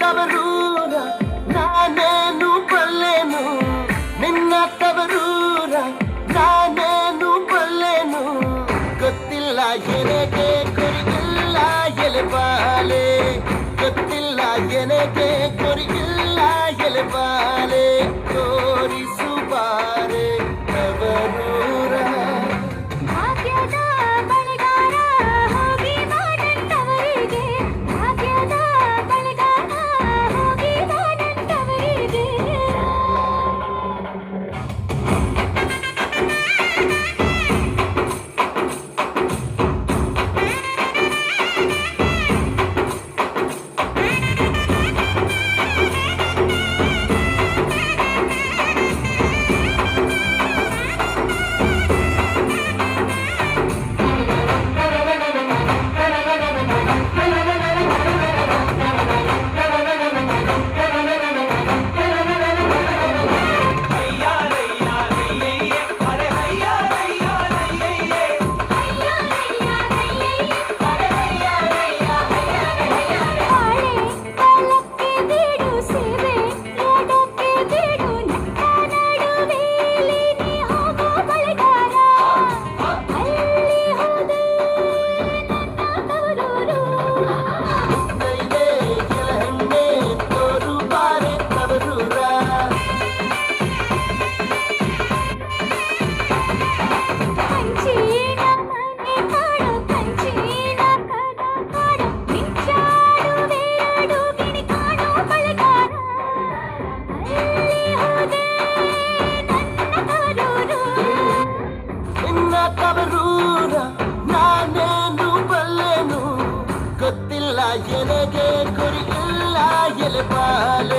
ತವರೂರ ನಾನೇನು ಬಲ್ಲೆನು ನಿನ್ನ ತವರೂರ ನಾನೇನು ಬಲ್ಲೆನು ಗೊತ್ತಿಲ್ಲ ಎನಗೆ ಕೊರಿಗಿಲ್ಲ ಎಲೆಬಾಲೆ ಗೊತ್ತಿಲ್ಲ ಎನಗೆ ಕೊರಿಗಿಲ್ಲ ಎಲೆಬಾಲೆ পালে